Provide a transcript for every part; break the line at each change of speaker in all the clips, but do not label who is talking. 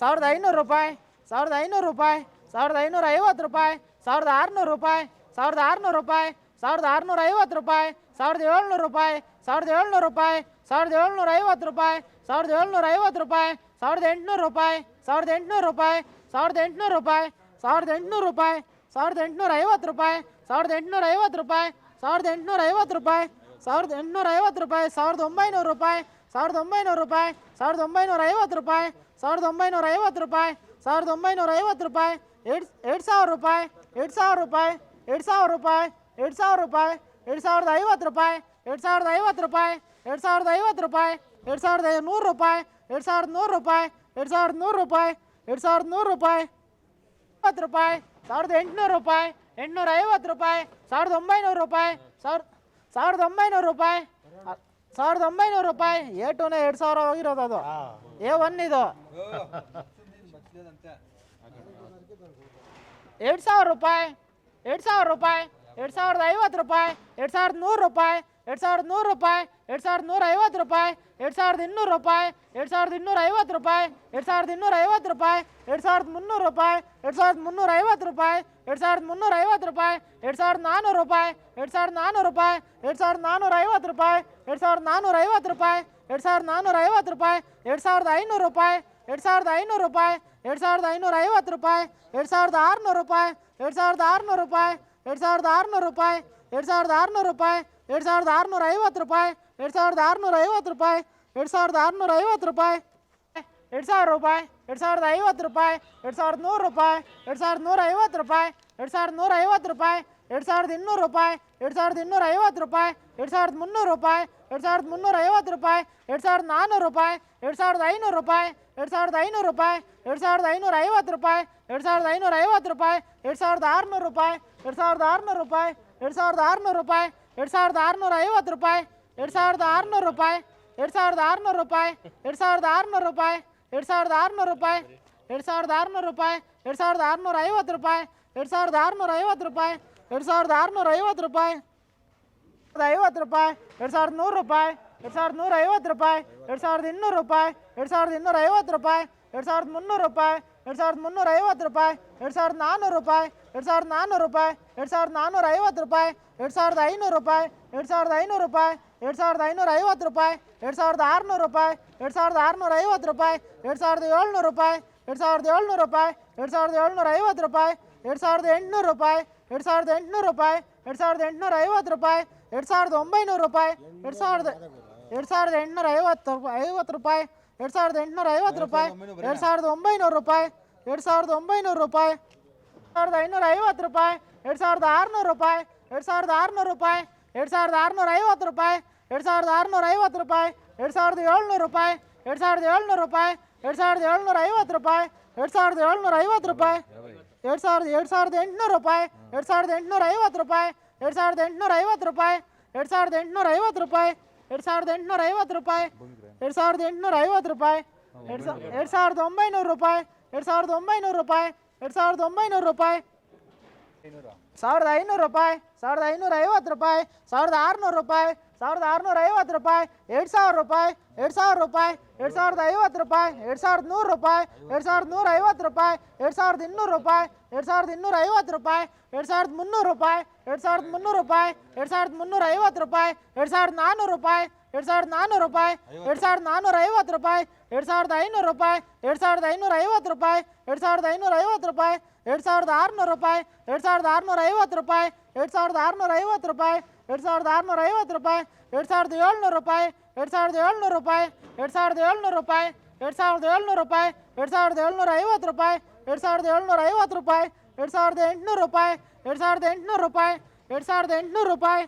ಸಾವಿರದ ಐನೂರು ರೂಪಾಯಿ ಸಾವಿರದ ಐನೂರು ರೂಪಾಯಿ ಸಾವಿರದ ಐನೂರ ಐವತ್ತು ರೂಪಾಯಿ ಸಾವಿರದ ಆರುನೂರು ರೂಪಾಯಿ ಸಾವಿರದ ಆರುನೂರು ರೂಪಾಯಿ ಸಾವಿರದ ಆರುನೂರ ಐವತ್ತು ರೂಪಾಯಿ ಸಾವಿರದ ಏಳ್ನೂರು ರೂಪಾಯಿ ಸಾವಿರದ ಏಳ್ನೂರು ರೂಪಾಯಿ ಸಾವಿರದ ಏಳ್ನೂರ ಐವತ್ತು ರೂಪಾಯಿ ಸಾವಿರದ ಏಳ್ನೂರ ಐವತ್ತು ರೂಪಾಯಿ ಸಾವಿರದ ಎಂಟುನೂರು ರೂಪಾಯಿ ಸಾವಿರದ ಎಂಟುನೂರು ರೂಪಾಯಿ ಸಾವಿರದ ಎಂಟುನೂರು ರೂಪಾಯಿ ಸಾವಿರದ ಎಂಟುನೂರು ರೂಪಾಯಿ ಸಾವಿರದ ಎಂಟುನೂರ ಐವತ್ತು ರೂಪಾಯಿ ಸಾವಿರದ ಎಂಟುನೂರ ಐವತ್ತು ರೂಪಾಯಿ ಸಾವಿರದ ಎಂಟುನೂರ ಐವತ್ತು ರೂಪಾಯಿ ಸಾವಿರದ ಎಂಟುನೂರ ಐವತ್ತು ರೂಪಾಯಿ ಸಾವಿರದ ಒಂಬೈನೂರು ರೂಪಾಯಿ ಸಾವಿರದ ಒಂಬೈನೂರು ರೂಪಾಯಿ ಸಾವಿರದ ಒಂಬೈನೂರ ಐವತ್ತು ರೂಪಾಯಿ ಸಾವಿರದ ಒಂಬೈನೂರ ಐವತ್ತು ರೂಪಾಯಿ ಸಾವಿರದ ಒಂಬೈನೂರ ಐವತ್ತು ರೂಪಾಯಿ ಎರಡು ಎರಡು ಸಾವಿರ ರೂಪಾಯಿ ಎರಡು ಸಾವಿರ ರೂಪಾಯಿ ಎರಡು ಸಾವಿರ ರೂಪಾಯಿ ಎರಡು ಸಾವಿರ ರೂಪಾಯಿ ಎರಡು ಸಾವಿರದ ಐವತ್ತು ರೂಪಾಯಿ ಎರಡು ಸಾವಿರದ ಐವತ್ತು ರೂಪಾಯಿ ಎರಡು ಸಾವಿರದ ಐವತ್ತು ರೂಪಾಯಿ ಎರಡು ಸಾವಿರದ ನೂರು ರೂಪಾಯಿ ಎರಡು ಸಾವಿರದ ನೂರು ರೂಪಾಯಿ ಎರಡು ಸಾವಿರದ ನೂರು ರೂಪಾಯಿ ಎರಡು ಸಾವಿರದ ನೂರು ರೂಪಾಯಿ ಇಪ್ಪತ್ತು ರೂಪಾಯಿ ಸಾವಿರದ ಎಂಟುನೂರು ರೂಪಾಯಿ ಎಂಟುನೂರ ಐವತ್ತು ರೂಪಾಯಿ ಸಾವಿರದ ಒಂಬೈನೂರು ರೂಪಾಯಿ ಸಾವಿರ ಸಾವಿರದ ಒಂಬೈನೂರು ರೂಪಾಯಿ ಸಾವಿರದ ಒಂಬೈನೂರು ರೂಪಾಯಿ. ಎ ನೇ ಎರಡು ಸಾವಿರ ಹೋಗಿರೋದು ಅದು. ಎ ಒನ್ ಇದು. ಎರಡು ಸಾವಿರ ರೂಪಾಯಿ. ಎರಡು ಸಾವಿರ ರೂಪಾಯಿ. ಎರಡು ಸಾವಿರದ ಐವತ್ತು ರೂಪಾಯಿ. ಎರಡು ಸಾವಿರದ ನೂರು ರೂಪಾಯಿ. ಎರಡು ಸಾವಿರದ ನೂರು ರೂಪಾಯಿ ಎರಡು ಸಾವಿರದ ನೂರ ಐವತ್ತು ರೂಪಾಯಿ ಎರಡು ಸಾವಿರದ ಇನ್ನೂರು ರೂಪಾಯಿ ಎರಡು ಸಾವಿರದ ಇನ್ನೂರ ಐವತ್ತು ರೂಪಾಯಿ ಎರಡು ಸಾವಿರದ ಇನ್ನೂರ ಐವತ್ತು ರೂಪಾಯಿ ಎರಡು ಸಾವಿರದ ಮುನ್ನೂರು ರೂಪಾಯಿ ಎರಡು ಸಾವಿರದ ಮುನ್ನೂರ ಐವತ್ತು ರೂಪಾಯಿ ಎರಡು ಸಾವಿರದ ಮುನ್ನೂರ ಐವತ್ತು ರೂಪಾಯಿ ಎರಡು ಸಾವಿರದ ನಾನ್ನೂರು ರೂಪಾಯಿ ಎರಡು ಸಾವಿರದ ನಾನ್ನೂರು ರೂಪಾಯಿ ಎರಡು ಸಾವಿರದ ನಾನ್ನೂರ ಐವತ್ತು ರೂಪಾಯಿ ಎರಡು ಸಾವಿರದ ನಾನ್ನೂರ ಐವತ್ತು ರೂಪಾಯಿ ಎರಡು ಸಾವಿರದ ನಾನ್ನೂರ ಐವತ್ತು ರೂಪಾಯಿ ಎರಡು ಸಾವಿರದ ಐನೂರು ರೂಪಾಯಿ ಎರಡು ಸಾವಿರದ ಐನೂರು ರೂಪಾಯಿ ಎರಡು ಸಾವಿರದ ಐನೂರ ಐವತ್ತು ರೂಪಾಯಿ ಎರಡು ಸಾವಿರದ ಆರುನೂರು ರೂಪಾಯಿ ಎರಡು ಸಾವಿರದ ಆರುನೂರು ರೂಪಾಯಿ ಎರಡು ಸಾವಿರದ ಆರುನೂರು ರೂಪಾಯಿ ಎರಡು ಸಾವಿರದ ಆರುನೂರು ರೂಪಾಯಿ ಎರಡು ಸಾವಿರದ ಆರುನೂರ ಐವತ್ತು ರೂಪಾಯಿ ಎರಡು ಸಾವಿರದ ಆರುನೂರ ಐವತ್ತು ರೂಪಾಯಿ ಎರಡು ಸಾವಿರದ ಆರುನೂರ ಐವತ್ತು ರೂಪಾಯಿ ಎರಡು ಸಾವಿರ ರೂಪಾಯಿ ಎರಡು ಸಾವಿರದ ಐವತ್ತು ರೂಪಾಯಿ ಎರಡು ಸಾವಿರದ ನೂರು ರೂಪಾಯಿ ಎರಡು ಸಾವಿರದ ನೂರ ಐವತ್ತು ರೂಪಾಯಿ ಎರಡು ಸಾವಿರದ ನೂರ ಐವತ್ತು ರೂಪಾಯಿ ಎರಡು ಸಾವಿರದ ಇನ್ನೂರು ರೂಪಾಯಿ ಎರಡು ಸಾವಿರದ ಇನ್ನೂರ ಐವತ್ತು ರೂಪಾಯಿ ಎರಡು ಸಾವಿರದ ಮುನ್ನೂರು ರೂಪಾಯಿ ಎರಡು ಸಾವಿರದ ಮುನ್ನೂರ ಐವತ್ತು ರೂಪಾಯಿ ಎರಡು ಸಾವಿರದ ನಾನ್ನೂರು ರೂಪಾಯಿ ಎರಡು ಸಾವಿರದ ಐನೂರು ರೂಪಾಯಿ ಎರಡು ಸಾವಿರದ ಐನೂರು ರೂಪಾಯಿ ಎರಡು ಸಾವಿರದ ಐನೂರ ಐವತ್ತು ರೂಪಾಯಿ ಎರಡು ಸಾವಿರದ ಐನೂರ ಐವತ್ತು ರೂಪಾಯಿ ಎರಡು ಸಾವಿರದ ಆರುನೂರು ರೂಪಾಯಿ ಎರಡು ಸಾವಿರದ ಆರುನೂರು ರೂಪಾಯಿ ಎರಡು ಸಾವಿರದ ಆರುನೂರು ರೂಪಾಯಿ ಎರಡು ಸಾವಿರದ ಆರುನೂರ ಐವತ್ತು ರೂಪಾಯಿ ಎರಡು ಸಾವಿರದ ಆರುನೂರು ರೂಪಾಯಿ ಎರಡು ಸಾವಿರದ ಆರುನೂರು ರೂಪಾಯಿ ಎರಡು ಸಾವಿರದ ಆರುನೂರು ರೂಪಾಯಿ ಎರಡು ಸಾವಿರದ ಆರುನೂರು ರೂಪಾಯಿ ಎರಡು ಸಾವಿರದ ಆರುನೂರು ರೂಪಾಯಿ ಎರಡು ಸಾವಿರದ ಆರುನೂರ ಐವತ್ತು ರೂಪಾಯಿ ಎರಡು ಸಾವಿರದ ಆರುನೂರ ಐವತ್ತು ರೂಪಾಯಿ ಎರಡು ಸಾವಿರದ ಆರುನೂರ ಐವತ್ತು ರೂಪಾಯಿ ಐವತ್ತು ರೂಪಾಯಿ ಎರಡು ಸಾವಿರದ ನೂರು ರೂಪಾಯಿ ಎರಡು ಸಾವಿರದ ನೂರ ಐವತ್ತು ರೂಪಾಯಿ ಎರಡು ಸಾವಿರದ ಇನ್ನೂರು ರೂಪಾಯಿ ಎರಡು ಸಾವಿರದ ಇನ್ನೂರ ಐವತ್ತು ರೂಪಾಯಿ ಎರಡು ಸಾವಿರದ ಮುನ್ನೂರು ರೂಪಾಯಿ ಎರಡು ಸಾವಿರದ ಮುನ್ನೂರ ಐವತ್ತು ರೂಪಾಯಿ ಎರಡು ಸಾವಿರದ ನಾನ್ನೂರು ರೂಪಾಯಿ ಎರಡು ಸಾವಿರದ ನಾನ್ನೂರು ರೂಪಾಯಿ ಎರಡು ಸಾವಿರದ ನಾನ್ನೂರ ಐವತ್ತು ರೂಪಾಯಿ ಎರಡು ಸಾವಿರದ ಐನೂರು ರೂಪಾಯಿ ಎರಡು ಸಾವಿರದ ಐನೂರು ರೂಪಾಯಿ ಎರಡು ಸಾವಿರದ ಐನೂರ ಐವತ್ತು ರೂಪಾಯಿ ಎರಡು ಸಾವಿರದ ಆರುನೂರು ರೂಪಾಯಿ ಎರಡು ಸಾವಿರದ ಆರುನೂರ ಐವತ್ತು ರೂಪಾಯಿ ಎರಡು ಸಾವಿರದ ಏಳ್ನೂರು ರೂಪಾಯಿ ಎರಡು ಸಾವಿರದ ಏಳ್ನೂರು ರೂಪಾಯಿ ಎರಡು ಸಾವಿರದ ಏಳ್ನೂರ ಐವತ್ತು ರೂಪಾಯಿ ಎರಡು ಸಾವಿರದ ಎಂಟುನೂರು ರೂಪಾಯಿ ಎರಡು ಸಾವಿರದ ಎಂಟುನೂರು ರೂಪಾಯಿ ಎರಡು ಸಾವಿರದ ಎಂಟುನೂರ ಐವತ್ತು ರೂಪಾಯಿ ಎರಡು ಸಾವಿರದ ಒಂಬೈನೂರು ರೂಪಾಯಿ ಎರಡು ಸಾವಿರದ ಎರಡು ಸಾವಿರದ ಎಂಟುನೂರ ಐವತ್ತು ರೂಪಾಯಿ ಐವತ್ತು ರೂಪಾಯಿ ಎರಡು ಸಾವಿರದ ಎಂಟುನೂರ ಐವತ್ತು ರೂಪಾಯಿ ಎರಡು ಸಾವಿರದ ಒಂಬೈನೂರು ರೂಪಾಯಿ ಎರಡು ಸಾವಿರದ ಒಂಬೈನೂರು ರೂಪಾಯಿ ಸಾವಿರದ ಐನೂರ ಐವತ್ತು ರೂಪಾಯಿ ಎರಡು ಸಾವಿರದ ಆರುನೂರು ರೂಪಾಯಿ ಎರಡು ಸಾವಿರದ ಆರುನೂರು ರೂಪಾಯಿ ಎರಡು ಸಾವಿರದ ಆರುನೂರ ಐವತ್ತು ರೂಪಾಯಿ ಎರಡು ಸಾವಿರದ ಆರುನೂರ ಐವತ್ತು ರೂಪಾಯಿ ಎರಡು ಸಾವಿರದ ಏಳ್ನೂರು ರೂಪಾಯಿ ಎರಡು ಸಾವಿರದ ಏಳ್ನೂರು ರೂಪಾಯಿ ಎರಡು ಸಾವಿರದ ಏಳ್ನೂರ ಐವತ್ತು ರೂಪಾಯಿ ಎರಡು ಸಾವಿರದ ಏಳ್ನೂರ ಐವತ್ತು ರೂಪಾಯಿ ಎರಡು ಸಾವಿರದ ಎರಡು ಸಾವಿರದ ಎಂಟುನೂರು ರೂಪಾಯಿ ಎರಡು ಸಾವಿರದ ಎಂಟುನೂರ ಐವತ್ತು ರೂಪಾಯಿ ಎರಡು ಸಾವಿರದ ಎಂಟುನೂರ ಐವತ್ತು ರೂಪಾಯಿ ಎರಡು ಸಾವಿರದ ಎಂಟುನೂರ ಐವತ್ತು ರೂಪಾಯಿ ಎರಡು ಸಾವಿರದ ಎಂಟುನೂರ ಐವತ್ತು ರೂಪಾಯಿ. ಎರಡು ಸಾವಿರದ ಎಂಟುನೂರ ಐವತ್ತು ರೂಪಾಯಿ. ಎರಡು ಸಾವಿರ ಎರಡು ಸಾವಿರದ ಒಂಬೈನೂರು ರೂಪಾಯಿ. ಎರಡು ಸಾವಿರದ ಒಂಬೈನೂರು ರೂಪಾಯಿ. ಎರಡು ಸಾವಿರದ ಒಂಬೈನೂರು ರೂಪಾಯಿ. ಸಾವಿರದ ಐನೂರು ರೂಪಾಯಿ ಸಾವಿರದ ಐನೂರ ಐವತ್ತು ರೂಪಾಯಿ ಸಾವಿರದ ಆರುನೂರು ರೂಪಾಯಿ ಸಾವಿರದ ಆರುನೂರ ಐವತ್ತು ರೂಪಾಯಿ ಎರಡು ಸಾವಿರ ರೂಪಾಯಿ ಎರಡು ಸಾವಿರ ರೂಪಾಯಿ ಎರಡು ಸಾವಿರದ ಐವತ್ತು ರೂಪಾಯಿ ಎರಡು ಸಾವಿರದ ನೂರು ರೂಪಾಯಿ ಎರಡು ಸಾವಿರದ ನೂರ ಐವತ್ತು ರೂಪಾಯಿ ಎರಡು ಸಾವಿರದ ಇನ್ನೂರು ರೂಪಾಯಿ ಎರಡು ಸಾವಿರದ ಇನ್ನೂರ ಐವತ್ತು ರೂಪಾಯಿ ಎರಡು ಸಾವಿರದ ಮುನ್ನೂರು ರೂಪಾಯಿ ಎರಡು ಸಾವಿರದ ಮುನ್ನೂರು ರೂಪಾಯಿ ಎರಡು ಸಾವಿರದ ಮುನ್ನೂರ ಐವತ್ತು ರೂಪಾಯಿ ಎರಡು ಸಾವಿರದ ನಾನ್ನೂರು ರೂಪಾಯಿ ಎರಡು ಸಾವಿರದ ನಾನ್ನೂರು ರೂಪಾಯಿ ಎರಡು ಸಾವಿರದ ನಾನ್ನೂರ ಐವತ್ತು ರೂಪಾಯಿ ಎರಡು ಸಾವಿರದ ಐನೂರು ರೂಪಾಯಿ ಎರಡು ಸಾವಿರದ ಐನೂರ ಐವತ್ತು ರೂಪಾಯಿ ಎರಡು ಸಾವಿರದ ಐನೂರ ಐವತ್ತು ರೂಪಾಯಿ ಎರಡು ಸಾವಿರದ ಆರುನೂರು ರೂಪಾಯಿ ಎರಡು ಸಾವಿರದ ಆರುನೂರ ಐವತ್ತು ರೂಪಾಯಿ ಎರಡು ಸಾವಿರದ ಆರುನೂರ ಐವತ್ತು ರೂಪಾಯಿ ಎರಡು ಸಾವಿರದ ಆರುನೂರ ಐವತ್ತು ರೂಪಾಯಿ ಎರಡು ಸಾವಿರದ ಏಳ್ನೂರು ರೂಪಾಯಿ ಎರಡು ಸಾವಿರದ ಏಳ್ನೂರು ರೂಪಾಯಿ ಎರಡು ಸಾವಿರದ ಏಳ್ನೂರು ರೂಪಾಯಿ ಎರಡು ಸಾವಿರದ ಏಳ್ನೂರು ರೂಪಾಯಿ ಎರಡು ಸಾವಿರದ ಏಳ್ನೂರ ಐವತ್ತು ರೂಪಾಯಿ ಎರಡು ಸಾವಿರದ ಏಳ್ನೂರ ಐವತ್ತು ರೂಪಾಯಿ ಎರಡು ಸಾವಿರದ ಎಂಟುನೂರು ರೂಪಾಯಿ ಎರಡು ಸಾವಿರದ ಎಂಟುನೂರು ರೂಪಾಯಿ ಎರಡು ಸಾವಿರದ ಎಂಟುನೂರು ರೂಪಾಯಿ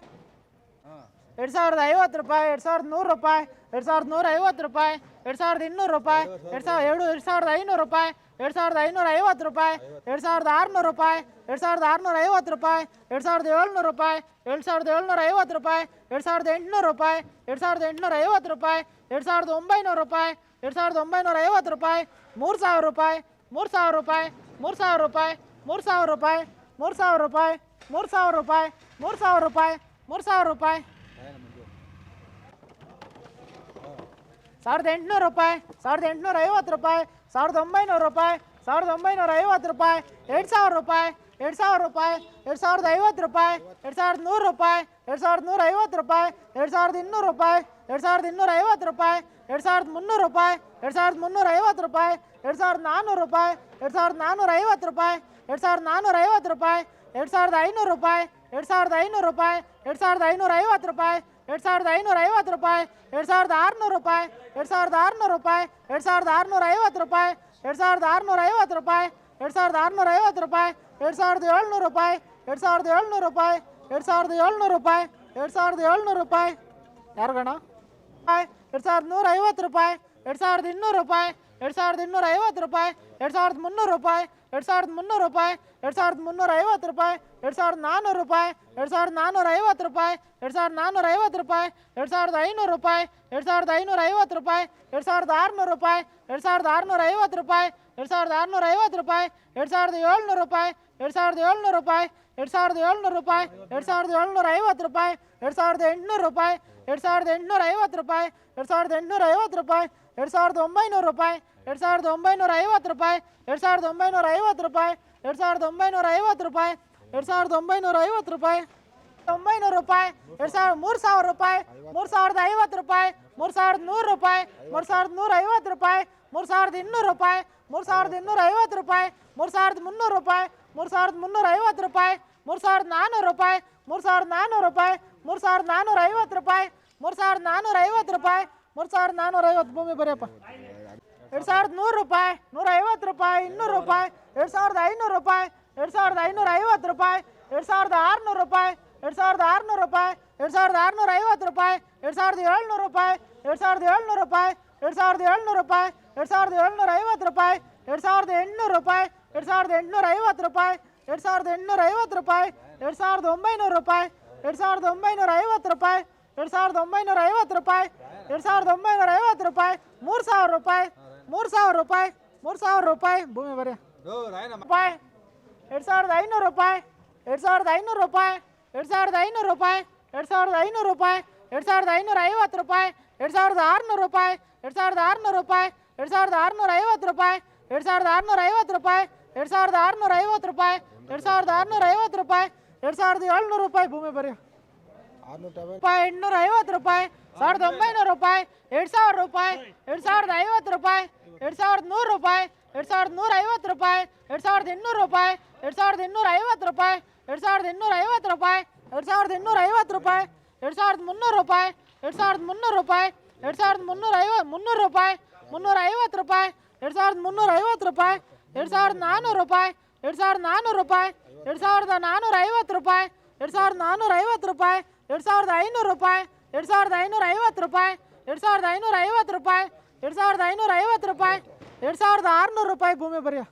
ಎರಡು ಸಾವಿರದ ಐವತ್ತು ರೂಪಾಯಿ ಎರಡು ಸಾವಿರದ ನೂರು ರೂಪಾಯಿ ಎರಡು ಸಾವಿರದ ನೂರ ಐವತ್ತು ರೂಪಾಯಿ ಎರಡು ಸಾವಿರದ ಇನ್ನೂರು ರೂಪಾಯಿ ಎರಡು ಸಾವಿರ ಎರಡು ಎರಡು ಸಾವಿರದ ಐನೂರು ರೂಪಾಯಿ ಎರಡು ಸಾವಿರದ ಐನೂರ ಐವತ್ತು ರೂಪಾಯಿ ಎರಡು ಸಾವಿರದ ಆರುನೂರು ರೂಪಾಯಿ ಎರಡು ಸಾವಿರದ ಆರುನೂರ ಐವತ್ತು ರೂಪಾಯಿ ಎರಡು ಸಾವಿರದ ಏಳ್ನೂರು ರೂಪಾಯಿ ಎರಡು ಸಾವಿರದ ಏಳ್ನೂರ ಐವತ್ತು ರೂಪಾಯಿ ಎರಡು ಸಾವಿರದ ಎಂಟುನೂರು ರೂಪಾಯಿ ಎರಡು ಸಾವಿರದ ಎಂಟುನೂರ ಐವತ್ತು ರೂಪಾಯಿ ಎರಡು ಸಾವಿರದ ಒಂಬೈನೂರು ರೂಪಾಯಿ ಎರಡು ಸಾವಿರದ ಒಂಬೈನೂರ ಐವತ್ತು ರೂಪಾಯಿ ಮೂರು ಸಾವಿರ ರೂಪಾಯಿ ಮೂರು ಸಾವಿರ ರೂಪಾಯಿ ಮೂರು ಸಾವಿರ ರೂಪಾಯಿ ಮೂರು ಸಾವಿರ ರೂಪಾಯಿ ಮೂರು ಸಾವಿರ ರೂಪಾಯಿ ಮೂರು ಸಾವಿರ ರೂಪಾಯಿ ಮೂರು ಸಾವಿರ ರೂಪಾಯಿ ಮೂರು ಸಾವಿರ ರೂಪಾಯಿ ಸಾವಿರದ ಎಂಟುನೂರು ರೂಪಾಯಿ ಸಾವಿರದ ಎಂಟುನೂರ ಐವತ್ತು ರೂಪಾಯಿ ಸಾವಿರದ ಒಂಬೈನೂರು ರೂಪಾಯಿ ಸಾವಿರದ ಒಂಬೈನೂರ ಐವತ್ತು ರೂಪಾಯಿ ಎರಡು ಸಾವಿರ ರೂಪಾಯಿ ಎರಡು ಸಾವಿರ ರೂಪಾಯಿ ಎರಡು ಸಾವಿರದ ಐವತ್ತು ರೂಪಾಯಿ ಎರಡು ಸಾವಿರದ ನೂರು ರೂಪಾಯಿ ಎರಡು ಸಾವಿರದ ನೂರ ಐವತ್ತು ರೂಪಾಯಿ ಎರಡು ಸಾವಿರದ ಇನ್ನೂರು ರೂಪಾಯಿ ಎರಡು ಸಾವಿರದ ಇನ್ನೂರ ಐವತ್ತು ರೂಪಾಯಿ ಎರಡು ಸಾವಿರದ ಮುನ್ನೂರು ರೂಪಾಯಿ ಎರಡು ಸಾವಿರದ ಮುನ್ನೂರ ಐವತ್ತು ರೂಪಾಯಿ ಎರಡು ಸಾವಿರದ ನಾನ್ನೂರು ರೂಪಾಯಿ ಎರಡು ಸಾವಿರದ ನಾನ್ನೂರ ಐವತ್ತು ರೂಪಾಯಿ ಎರಡು ಸಾವಿರದ ನಾನ್ನೂರ ಐವತ್ತು ರೂಪಾಯಿ ಎರಡು ಸಾವಿರದ ಐನೂರು ರೂಪಾಯಿ ಎರಡು ಸಾವಿರದ ಐನೂರು ರೂಪಾಯಿ ಎರಡು ಸಾವಿರದ ಐನೂರ ಐವತ್ತು ರೂಪಾಯಿ ಎರಡು ಸಾವಿರದ ಐನೂರ ಐವತ್ತು ರೂಪಾಯಿ ಎರಡು ಸಾವಿರದ ಆರುನೂರು ರೂಪಾಯಿ ಎರಡು ಸಾವಿರದ ಆರುನೂರು ರೂಪಾಯಿ ಎರಡು ಸಾವಿರದ ಆರುನೂರ ಐವತ್ತು ರೂಪಾಯಿ ಎರಡು ಸಾವಿರದ ಆರುನೂರ ಐವತ್ತು ರೂಪಾಯಿ ಎರಡು ಸಾವಿರದ ಆರುನೂರ ಐವತ್ತು ರೂಪಾಯಿ ಎರಡು ಸಾವಿರದ ಏಳ್ನೂರು ರೂಪಾಯಿ ಎರಡು ಸಾವಿರದ ಏಳ್ನೂರು ರೂಪಾಯಿ ಎರಡು ಸಾವಿರದ ಏಳ್ನೂರು ರೂಪಾಯಿ ಎರಡು ಸಾವಿರದ ಏಳ್ನೂರು ರೂಪಾಯಿ ಯಾರು ಗಣ ರೂಪಾಯಿ ಎರಡು ಸಾವಿರದ ನೂರ ಐವತ್ತು ರೂಪಾಯಿ ಎರಡು ಸಾವಿರದ ಇನ್ನೂರು ರೂಪಾಯಿ ಎರಡು ಸಾವಿರದ ಇನ್ನೂರ ಐವತ್ತು ರೂಪಾಯಿ ಎರಡು ಸಾವಿರದ ಮುನ್ನೂರು ರೂಪಾಯಿ ಎರಡು ಸಾವಿರದ ಮುನ್ನೂರು ರೂಪಾಯಿ ಎರಡು ಸಾವಿರದ ಮುನ್ನೂರ ಐವತ್ತು ರೂಪಾಯಿ ಎರಡು ಸಾವಿರದ ನಾನ್ನೂರು ರೂಪಾಯಿ ಎರಡು ಸಾವಿರದ ನಾನ್ನೂರ ಐವತ್ತು ರೂಪಾಯಿ ಎರಡು ಸಾವಿರದ ನಾನ್ನೂರ ಐವತ್ತು ರೂಪಾಯಿ ಎರಡು ಸಾವಿರದ ಐನೂರು ರೂಪಾಯಿ ಎರಡು ಸಾವಿರದ ಐನೂರ ಐವತ್ತು ರೂಪಾಯಿ ಎರಡು ಸಾವಿರದ ಆರುನೂರು ರೂಪಾಯಿ ಎರಡು ಸಾವಿರದ ಆರುನೂರ ಐವತ್ತು ರೂಪಾಯಿ ಎರಡು ಸಾವಿರದ ಆರುನೂರ ಐವತ್ತು ರೂಪಾಯಿ ಎರಡು ಸಾವಿರದ ಏಳ್ನೂರು ರೂಪಾಯಿ ಎರಡು ಸಾವಿರದ ಏಳ್ನೂರು ರೂಪಾಯಿ ಎರಡು ಸಾವಿರದ ಏಳ್ನೂರು ರೂಪಾಯಿ ಎರಡು ಸಾವಿರದ ಏಳ್ನೂರ ಐವತ್ತು ರೂಪಾಯಿ ಎರಡು ಸಾವಿರದ ಎಂಟುನೂರು ರೂಪಾಯಿ ಎರಡು ಸಾವಿರದ ಎಂಟುನೂರ ಐವತ್ತು ರೂಪಾಯಿ ಎರಡು ಸಾವಿರದ ಎಂಟುನೂರ ಐವತ್ತು ರೂಪಾಯಿ ಎರಡು ಸಾವಿರದ ಒಂಬೈನೂರು ರೂಪಾಯಿ ಎರಡು ಸಾವಿರದ ಒಂಬೈನೂರ ಐವತ್ತು ರೂಪಾಯಿ ಎರಡು ಸಾವಿರದ ಒಂಬೈನೂರ ಐವತ್ತು ರೂಪಾಯಿ ಎರಡು ಸಾವಿರದ ಒಂಬೈನೂರ ಐವತ್ತು ರೂಪಾಯಿ ಎರಡು ಸಾವಿರದ ಒಂಬೈನೂರ ಐವತ್ತು ರೂಪಾಯಿ ಒಂಬೈನೂರು ರೂಪಾಯಿ ಎರಡು ಸಾವಿರದ ಮೂರು ಸಾವಿರ ರೂಪಾಯಿ ಮೂರು ಸಾವಿರದ ಐವತ್ತು ರೂಪಾಯಿ ಮೂರು ಸಾವಿರದ ನೂರು ರೂಪಾಯಿ ಮೂರು ಸಾವಿರದ ನೂರ ಐವತ್ತು ರೂಪಾಯಿ ಮೂರು ಸಾವಿರದ ಇನ್ನೂರು ರೂಪಾಯಿ ಮೂರು ಸಾವಿರದ ಇನ್ನೂರ ಐವತ್ತು ರೂಪಾಯಿ ಮೂರು ಸಾವಿರದ ಮುನ್ನೂರು ರೂಪಾಯಿ ಮೂರು ಸಾವಿರದ ಮುನ್ನೂರ ಐವತ್ತು ರೂಪಾಯಿ ಮೂರು ಸಾವಿರದ ನಾನ್ನೂರು ರೂಪಾಯಿ ಮೂರು ಸಾವಿರದ ನಾನ್ನೂರು ರೂಪಾಯಿ ಮೂರು ಸಾವಿರದ ನಾನ್ನೂರ ಐವತ್ತು ರೂಪಾಯಿ ಮೂರು ಸಾವಿರದ ನಾನ್ನೂರ ಐವತ್ತು ರೂಪಾಯಿ ಮೂರು ಸಾವಿರದ ನಾನ್ನೂರ ಐವತ್ತು ಭೂಮಿ ಬರೆಯಪ್ಪ ಎರಡು ಸಾವಿರದ ನೂರು ರೂಪಾಯಿ ನೂರ ಐವತ್ತು ರೂಪಾಯಿ ಇನ್ನೂರು ರೂಪಾಯಿ ಎರಡು ಸಾವಿರದ ಐನೂರು ರೂಪಾಯಿ ಎರಡು ಸಾವಿರದ ಐನೂರ ಐವತ್ತು ರೂಪಾಯಿ ಎರಡು ಸಾವಿರದ ಆರುನೂರು ರೂಪಾಯಿ ಎರಡು ಸಾವಿರದ ಆರುನೂರು ರೂಪಾಯಿ ಎರಡು ಸಾವಿರದ ಆರುನೂರ ಐವತ್ತು ರೂಪಾಯಿ ಎರಡು ಸಾವಿರದ ಏಳ್ನೂರು ರೂಪಾಯಿ ಎರಡು ಸಾವಿರದ ಏಳ್ನೂರು ರೂಪಾಯಿ ಎರಡು ಸಾವಿರದ ಏಳ್ನೂರು ರೂಪಾಯಿ ಎರಡು ಸಾವಿರದ ಏಳ್ನೂರ ಐವತ್ತು ರೂಪಾಯಿ ಎರಡು ಸಾವಿರದ ಎಂಟುನೂರು ರೂಪಾಯಿ ಎರಡು ಸಾವಿರದ ಎಂಟುನೂರ ಐವತ್ತು ರೂಪಾಯಿ ಎರಡು ಸಾವಿರದ ಎಂಟುನೂರ ಐವತ್ತು ರೂಪಾಯಿ ಎರಡು ಸಾವಿರದ ಒಂಬೈನೂರು ರೂಪಾಯಿ ಎರಡು ಸಾವಿರದ ಒಂಬೈನೂರ ಐವತ್ತು ರೂಪಾಯಿ ಎರಡು ಸಾವಿರದ ಒಂಬೈನೂರ ಐವತ್ತು ರೂಪಾಯಿ ಎರಡು ಸಾವಿರದ ಒಂಬೈನೂರ ಐವತ್ತು ರೂಪಾಯಿ ಮೂರು ಸಾವಿರ ರೂಪಾಯಿ ಮೂರು ಸಾವಿರ ರೂಪಾಯಿ ಮೂರು ಸಾವಿರ ರೂಪಾಯಿ ಭೂಮಿ ಬರೀ ರೂಪಾಯಿ ಎರಡು ಸಾವಿರದ ಐನೂರು ರೂಪಾಯಿ ಎರಡು ಸಾವಿರದ ಐನೂರು ರೂಪಾಯಿ ಎರಡು ಸಾವಿರದ ಐನೂರು ರೂಪಾಯಿ ಎರಡು ಸಾವಿರದ ಐನೂರು ರೂಪಾಯಿ ಎರಡು ಸಾವಿರದ ಐನೂರ ಐವತ್ತು ರೂಪಾಯಿ ಎರಡು ಸಾವಿರದ ಆರುನೂರು ರೂಪಾಯಿ ಎರಡು ಸಾವಿರದ ಆರುನೂರು ರೂಪಾಯಿ ಎರಡು ಸಾವಿರದ ಆರುನೂರ ಐವತ್ತು ರೂಪಾಯಿ ಎರಡು ಸಾವಿರದ ಆರುನೂರ ಐವತ್ತು ರೂಪಾಯಿ ಎರಡು ಸಾವಿರದ ಆರುನೂರ ಐವತ್ತು ರೂಪಾಯಿ ಎರಡು ಸಾವಿರದ ಆರುನೂರ ಐವತ್ತು ರೂಪಾಯಿ ಎರಡು ಸಾವಿರದ ಏಳ್ನೂರು ರೂಪಾಯಿ ಭೂಮಿ ಬರೀ ರೂಪಾಯಿ ಎಂಟ್ನೂರ ಐವತ್ತು ರೂಪಾಯಿ ಸಾವಿರದ ಒಂಬೈನೂರು ರೂಪಾಯಿ ಎರಡು ಸಾವಿರ ರೂಪಾಯಿ ಎರಡು ಸಾವಿರದ ಐವತ್ತು ರೂಪಾಯಿ ಎರಡು ಸಾವಿರದ ನೂರು ರೂಪಾಯಿ ಎರಡು ಸಾವಿರದ ನೂರ ಐವತ್ತು ರೂಪಾಯಿ ಎರಡು ಸಾವಿರದ ಇನ್ನೂರು ರೂಪಾಯಿ ಎರಡು ಸಾವಿರದ ಇನ್ನೂರ ಐವತ್ತು ರೂಪಾಯಿ ಎರಡು ಸಾವಿರದ ಇನ್ನೂರ ಐವತ್ತು ರೂಪಾಯಿ ಎರಡು ಸಾವಿರದ ಇನ್ನೂರ ಐವತ್ತು ರೂಪಾಯಿ ಎರಡು ಸಾವಿರದ ಮುನ್ನೂರು ರೂಪಾಯಿ ಎರಡು ಸಾವಿರದ ಮುನ್ನೂರು ರೂಪಾಯಿ ಎರಡು ಸಾವಿರದ ಮುನ್ನೂರ ಐವತ್ತು ಮುನ್ನೂರು ರೂಪಾಯಿ ಮುನ್ನೂರ ಐವತ್ತು ರೂಪಾಯಿ ಎರಡು ಸಾವಿರದ ಮುನ್ನೂರ ಐವತ್ತು ರೂಪಾಯಿ ಎರಡು ಸಾವಿರದ ನಾನ್ನೂರು ರೂಪಾಯಿ ಎರಡು ಸಾವಿರದ ನಾನ್ನೂರು ರೂಪಾಯಿ ಎರಡು ಸಾವಿರದ ನಾನ್ನೂರ ಐವತ್ತು ರೂಪಾಯಿ ಎರಡು ಸಾವಿರದ ನಾನ್ನೂರ ಐವತ್ತು ರೂಪಾಯಿ ಎರಡು ಸಾವಿರದ ಐನೂರು ರೂಪಾಯಿ, ಎರಡು ಸಾವಿರದ ಐನೂರ ಐವತ್ತು ರೂಪಾಯಿ, ಎರಡು ಸಾವಿರದ ಐನೂರ ಐವತ್ತು ರೂಪಾಯಿ, ಎರಡು ಸಾವಿರದ ಐನೂರ ಐವತ್ತು ರೂಪಾಯಿ, ಎರಡು ಸಾವಿರದ ಆರುನೂರು ರೂಪಾಯಿ ಭೂಮಿ ಬರೆಯೋ.